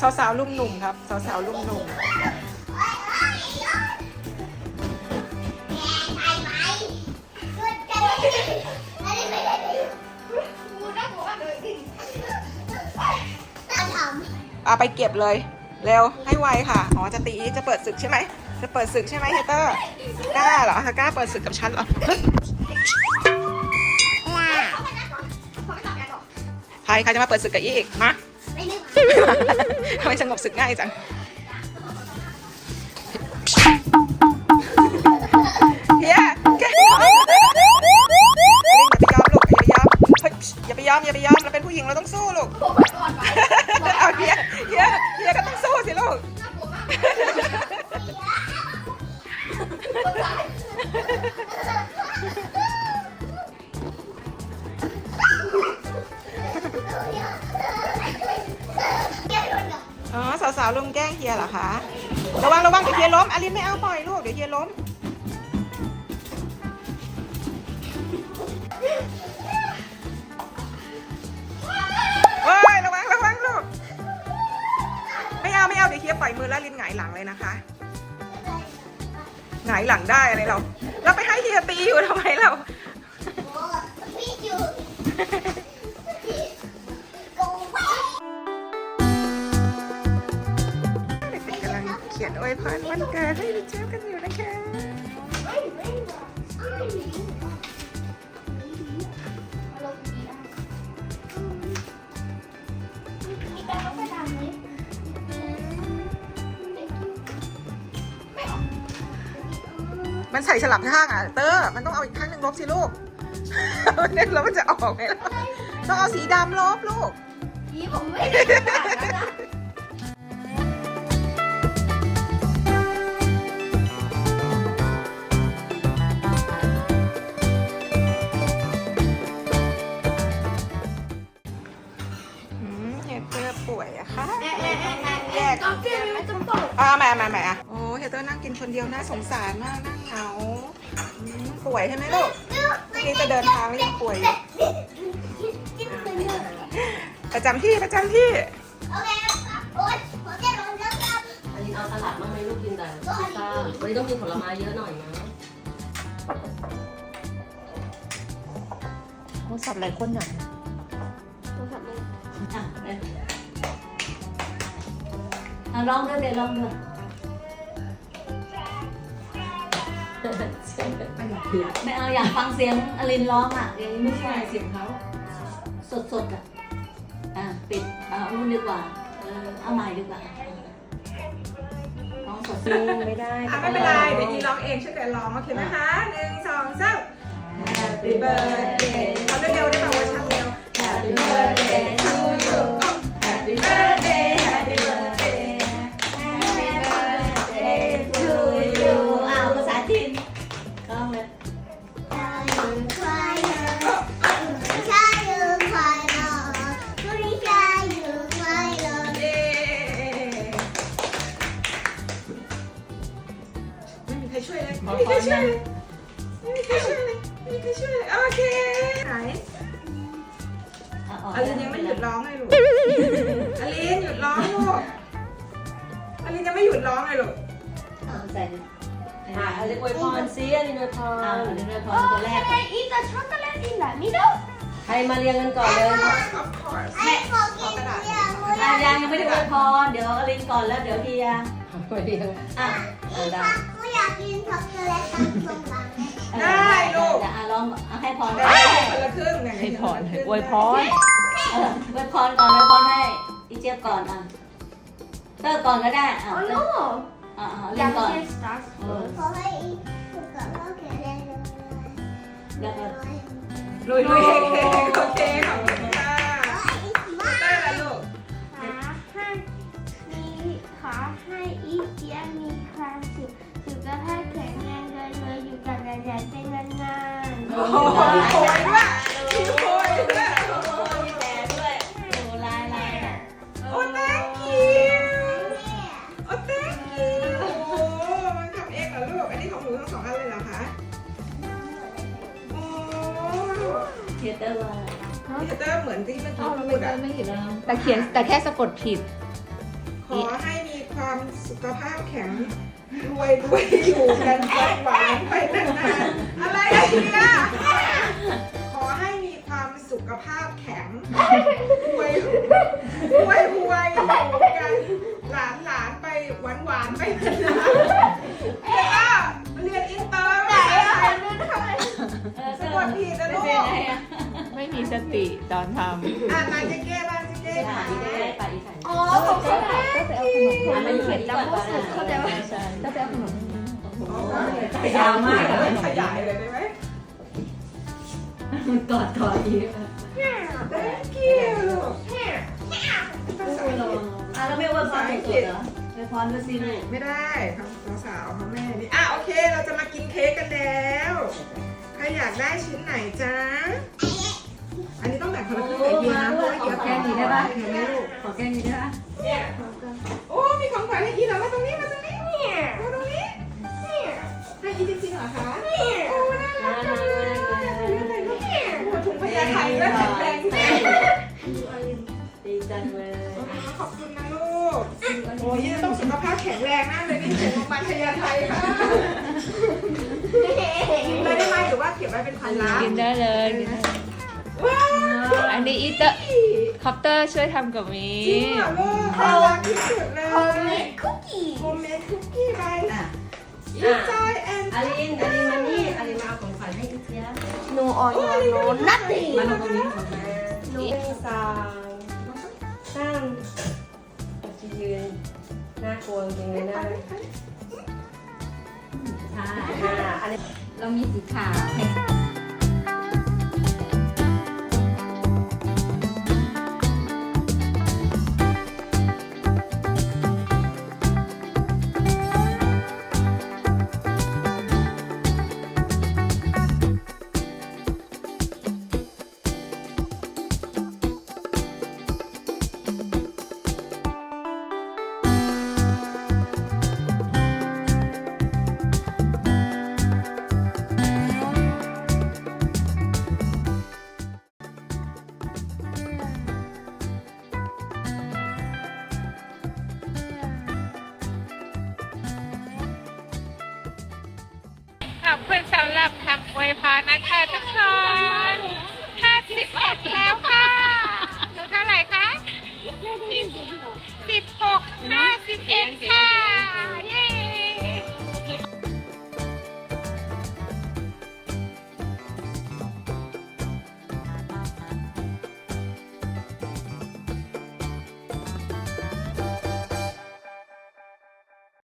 เอาสาวๆลุ่มหนุ่มครับ สาวๆลุ่มหนุ่มเอาไปเก็บเลย เร็วให้ไวค่ะอ๋อจะตีจะเปิดศึกใช่ไหมจะเปิดศึกใช่ไหมเฮเตอร์กล้าเหรอเธอกล้าเปิดศึกกับฉันเหรอใครใครจะมาเปิดศึกกับอีอีกมา ทำไมสงบสึกง่ายจังเฮียแกอย่าไปยอมลูกอย่าไปยอมอย่าไปยอมอย่าไปยอมเราเป็นผู้หญิงเราต้องสู้ลูก สาวๆลุมแกล้งเฮียเหรอคะระวังระวังเดี๋ยวเฮียล้มอลินไม่เอาปล่อยลูกเดี๋ยวเฮียล้มเฮ้ยระวังระวังลูกไม่เอาไม่เอาเดี๋ยวเฮียปล่อยมือแล้วลินหงายหลังเลยนะคะหงายหลังได้อะไรเราเราไปให้เฮียตีอยู่ทำไมเรา วยพรวันเกิดให้พี่เจี๊ยบกันอยู่นะคะมันใส่สลับข้างอะเตอร์มันต้องเอาอีกข้างหนึ่งลบสิลูกเนี่ยแล้วมันจะออกไหมล่ะต้องเอาสีดำลบลูกนี่ผมไม่ได้ มามามาอะโอ้เฮเตอร์นั่งกินคนเดียวน่าสงสารมากนั่งเหงาอืมป่วยใช่ไหมลูกนี่จะเดินทางแล้วยังป่วยอยู่ประจำที่ประจำที่โอเคครับโอ๊ยผมจะลงแล้วครับอันนี้เอาสลัดบ้างไหมลูกกินแต่พิซซ่าวันนี้ต้องกินผลไม้เยอะหน่อยนะโทรศัพท์อะไรคนหนังอะไปอะลองด้วยเดี๋ยวลองด้วย ไม่เอาอยากฟังเสียงอลินร้องอะอย่างนี้ไม่ใช่เสียงเขาสดๆอะอะปิดเอารุ่นดีกว่าเออเอาใหม่ดีกว่าร้องสดๆไม่ได้ไม่เป็นไรเดี๋ยวยีร้องเองช่วยกันร้องโอเคไหมคะหนึ่งสองสาม Happy birthday เอาเร็วๆได้ป่าวเวอร์ชัน ช่วยเลยไม่มีใครช่วยเลยไม่มีใครช่วยเลยโอเคหาออลินยังไม่หยุดร้องเลยลูกอลินหยุดร้องลูกอลินยังไม่หยุดร้องเลยลูกเอาใส่เลยอะอลินอวยพรซิอลินอวยพรอลินเลยพรตัวแรก Can I eat the chocolate in the middle? ใครมาเรียงกันก่อนเลย of course อะยังยังไม่ได้อวยพรเดี๋ยวอลินก่อนแล้วเดี๋ยวเฮียมาเรียงอะเอาได้ ได้ลูกเดี๋ยวอะลองเอาให้พรได้คนละครึ่งเนี่ยให้พรคนละคงอวยพรเอออวยพรก่อนอวยพรให้อีเจี๊ยบก่อนอะเตอร์ก่อนก็ได้อะ Oh no! อะอลินก่อน Yang start เออ first. แล้วก็ลุยลุยเฮงเฮงโอเคขอบคุณค่ะได้ โอ้โหโอยด้วยมีโอยด้วยมีแต่ด้วยโอ้ลายลายโอ้ thank you โอ้ thank you โอ้มันทำเองเหรอลูก อันนี้ของหนูทั้งสองอันเลยเหรอคะโอ้ยเตอร์ว่าพีเตอร์เหมือนที่เมื่อกี้พูดอะแต่เขียนแต่แค่สะกดผิด ขอให้มีความสุขภาพแข็ง รวยรวยอยู่กันหวานไปนานๆอะไรอะเนี่ยขอให้มีความสุขภาพแข็งรวยรวยรวยอยู่กันหลานหลานๆไปหวานหวานๆไปนานๆแล้วก็เรียนอินเตอร์ไหนอะสะกดผิดนะลูกไม่มีสติตอนทอ่านมาเจ๊เก้บ้าง เจ๊เก้ไปค่ะอีกได้ไปอีกอ๋อของเขาแม่มันเขียนแล้วก็สุดเข้าใจว่าใช่ยาวมากขยายเลยได้ไหมกอดกอดอีก Thank you อะแล้วไม่อวยพรสุดเหรออวยพรด้วยสิลูกไม่ได้ของสาวของแม่นี่อะโอเคเราจะมากินเค้กกันแล้ว ใครอยากได้ชิ้นไหนจ๊ะ อันนี้ต้องแบ่งคนละครึ่งเลยดีนะเพราะว่าเกี่ยวกับแค่นี้ได้ปะเห็นไหมลูกขอแก้นี้ได้ปะเนี่ยโอ้มีของขวัญให้อีแล้วมาตรงนี้มาตรงนี้มาตรงนี้ให้อีจริงๆเหรอคะโอ้น่ารักจังเลยโอ้ถุงพยาไทยแล้วแข็งแรงจริงดีจังเลยขอบคุณนะลูก โอ้ยต้องสุขภาพแข็งแรงมากเลยนี่ถึงโรงพยาบาลพญาไทค่ะกินเลยได้ไหมหรือว่าเก็บไว้เป็นความลับำกินได้เลยกินได้ว้าว อันนี้อีเตอร์คอปเตอร์ช่วยทำกับมีจริงเหรอลูกน่ารักที่สุดเลยโฮมเมดคุกกี้โฮมเมดคุกกี้ไปอะยูจอยแอนอาลินอาลินมานี่อาลินมาเอาของขวัญให้อีเจี๊ยบหนูออนโนนัตตี้มาตรงนี้ของแม่หนึ่งสองสามจะยืนน่ากลัวจริงเลยนะค่ะอ่าอันนี้เรามีสีขาว อบคุนสำหรับคำอวยพรนะคะทุกคน51แล้วค่ะหนูเท่าไหร่คะ16 515ค่ะ